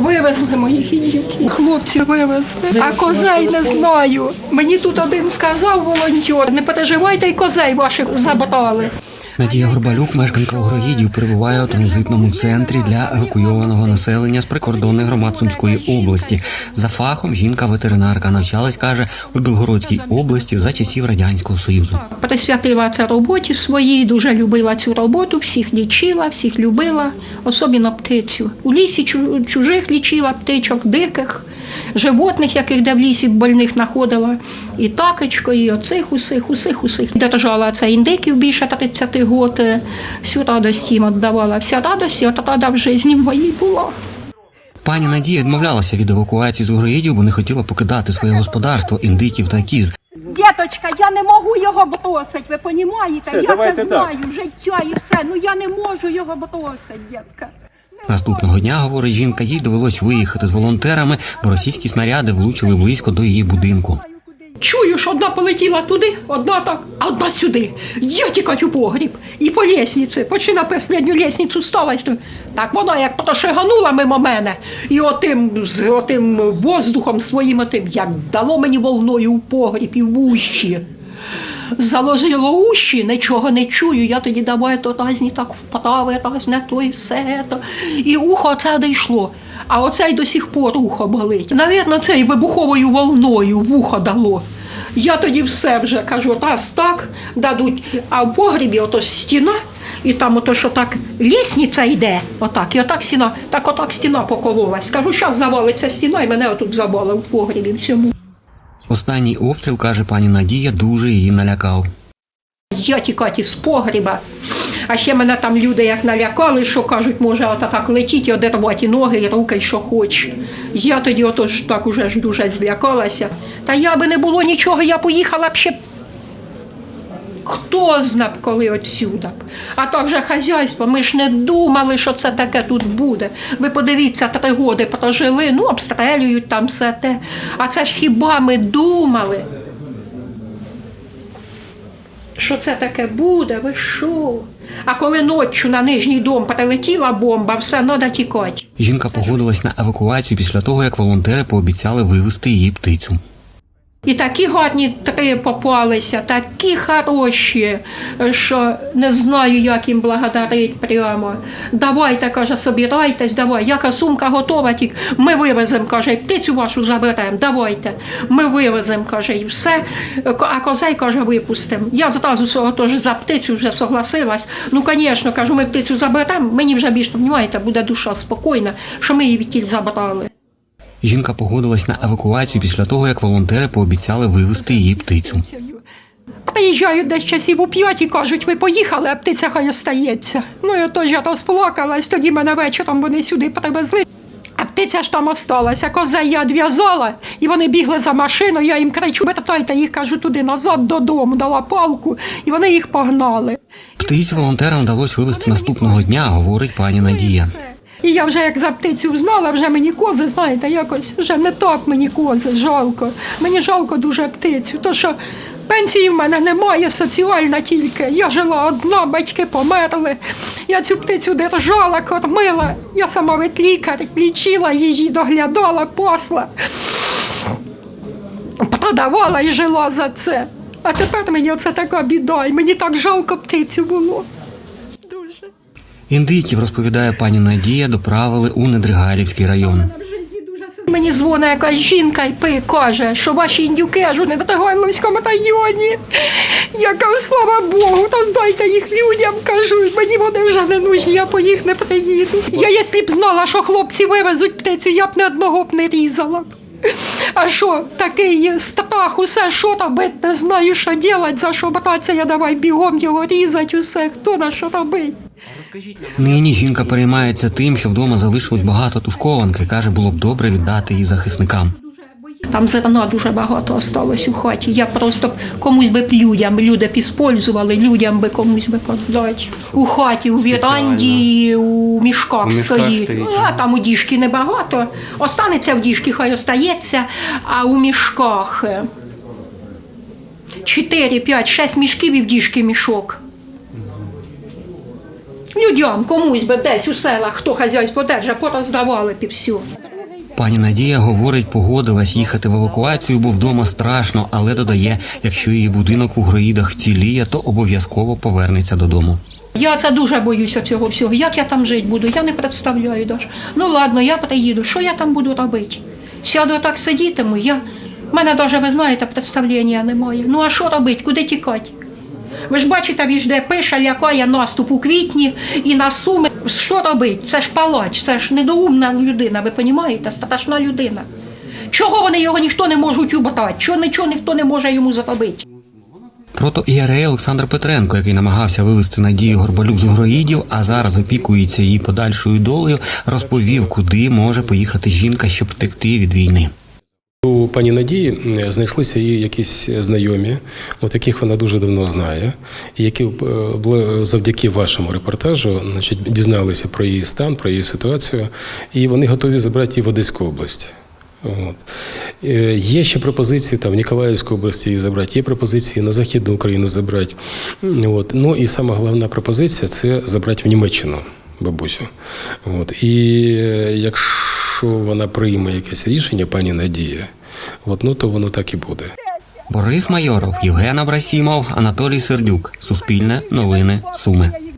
Вивезли моїх індюків. Хлопці вивезли. А козей не знаю. Мені тут один сказав волонтер, не переживайте, і козей ваших забрали. Надія Горбалюк, мешканка Огроїдів, перебуває у транзитному центрі для евакуйованого населення з прикордонних громад Сумської області. За фахом жінка-ветеринарка навчалась, каже, у Білгородській області за часів радянського союзу. Присвятила це роботі своїй, дуже любила цю роботу, всіх лічила, всіх любила, особливо птицю. У лісі чужих лічила птичок, диких, животних, яких де в лісі больних знаходила. І такочко, і оцих усіх, усіх, усіх. Держала це індиків більше 30 років, всю радость їм віддавала. Вся радость, і от рада в житті моїй була. Пані Надія відмовлялася від евакуації з Угроїдів, бо не хотіла покидати своє господарство індиків та кіз. Діточка, я не можу його бросити, ви розумієте? Все, я це так. знаю, життя і все. Ну я не можу його бросити, дітка. Наступного дня, говорить жінка, їй довелось виїхати з волонтерами, бо російські снаряди влучили близько до її будинку. Чую, що одна полетіла туди, одна так, а одна сюди. Я тікать у погріб. І по лісниці, почти на останню лісницю сталась. Так вона як прошиганула мимо мене, і отим, з отим воздухом своїм отим, як дало мені волною у погріб і в ущі. Заложило уші, нічого не чую. Я тоді давай то разні так вправи, раз не то і все. То. І ухо це дійшло. А оце й до сих пор ухо болить. Навірно, це й вибуховою волною в ухо дало. Я тоді все вже кажу, раз так дадуть, а в погрібі ото стіна, і там ото, що так лісниця йде, отак, і отак стіна, так отак стіна покололась. Кажу, зараз завалиться стіна, і мене отут завалив в погрібі всьому. Останній обстріл, каже пані Надія, дуже її налякав. Я тікати з погріба. А ще мене там люди як налякали, що кажуть, може ото так летіть, і одервати ноги, і руки, що хоч. Я тоді ото ж так уже ж дуже злякалася. Та я би не було нічого, я поїхала б ще. Хто знав, коли отсюда. А так же хазяйство, ми ж не думали, що це таке тут буде. Ви подивіться, три роки прожили, ну обстрелюють там все те. А це ж хіба ми думали? що це таке буде, ви що? А коли ночі на нижній дом прилетіла бомба, все треба тікати. Жінка погодилась на евакуацію після того, як волонтери пообіцяли вивезти її птицю. І такі гарні три попалися, такі хороші, що не знаю, як їм благодарить прямо. Давайте, каже, собирайтесь, давай. Яка сумка готова, тільки ми вивеземо, каже, птицю вашу заберемо, давайте. Ми вивеземо, каже, і все. А козей, каже, випустимо. Я зразу теж за птицю вже согласилась. Ну, звісно, кажу, ми птицю заберемо, мені вже більше, розумієте, буде душа спокійна, що ми її відтіль забрали. Жінка погодилась на евакуацію після того, як волонтери пообіцяли вивезти її птицю. Приїжджають десь часів у п'ять і кажуть, ви поїхали, а птиця хай остається. Ну я розплакалась, тоді мене вечором вони сюди привезли. А птиця ж там осталася, козей я відв'язала, і вони бігли за машиною, я їм кричу, вертайте їх, кажу, туди назад додому, дала палку, і вони їх погнали. Птиць волонтерам вдалося вивезти наступного дня, говорить пані Надія. І я вже як за птицю знала, вже мені кози, знаєте, якось вже не так мені кози, жалко. Мені жалко дуже птицю, то що пенсії в мене немає, соціальна тільки. Я жила одна, батьки померли. Я цю птицю держала, кормила. Я сама ветлікар, лічила її, доглядала, пасла. Продавала і жила за це. А тепер мені оце така біда, і мені так жалко птицю було. Індиків, розповідає пані Надія, доправили у Недригалівський район. Мені дзвонить якась жінка і каже, що ваші індюки аж у Недотагайловському районі. Я кажу, слава Богу, то здайте їх людям, кажу, мені вони вже не нужні, я по їх не приїду. Я, якщо б знала, що хлопці вивезуть птицю, я б не одного б не різала. А що, такий страх, усе, що робити, не знаю, що робити, за що братися, я давай бігом його різати, усе, хто на що робить. Нині жінка переймається тим, що вдома залишилось багато тушкованки. каже, було б добре віддати її захисникам. Там зерна дуже багато осталось у хаті. Я просто комусь би людям, люди б іспользували, людям би комусь би подати. У хаті, у віранді, у мішках У мішках стоїть. стоїть, Ну, а там у діжки небагато. Останеться в діжки, хай остається, а у мішках. е, 4, 5, 6 мішків і в діжки мішок. Людям комусь би десь у селах, хто хазяйство держа, пороздавали б і все. Пані Надія говорить, погодилась їхати в евакуацію, бо вдома страшно, але додає, якщо її будинок в Угроїдах вціліє, то обов'язково повернеться додому. Я це дуже боюся цього всього. Як я там жити буду, я не представляю даже. Ну ладно, я приїду. Що я там буду робити? Сяду так сидітиму, я. Мене навіть, ви знаєте, представлення немає. Ну а що робити? Куди тікати? Ви ж бачите, він ж де пише, лякає наступ у квітні і на суми. Що робити? Це ж палач, це ж недоумна людина, ви розумієте? Страшна людина. Чого вони його ніхто не можуть убрати? Чого нічого ніхто не може йому зробити? Протоієрей Олександр Петренко, який намагався вивести Надію Горбалюк з Угроїдів, а зараз опікується її подальшою долею, розповів, куди може поїхати жінка, щоб втекти від війни. У пані Надії е, знайшлися її якісь знайомі, от яких вона дуже давно знає, і які е, завдяки вашому репортажу значить, дізналися про її стан, про її ситуацію, і вони готові забрати її в Одеську область. От. Е, Є ще пропозиції там в Ніколаївській області її забрати, є пропозиції на Західну Україну забрати. От. Ну і сама головна пропозиція це забрати в Німеччину бабусю. От. І е, якщо вона прийме якесь рішення, пані Надія, от, ну, то воно так і буде. Борис Майоров, Євген Абрасімов, Анатолій Сердюк. Суспільне новини Суми.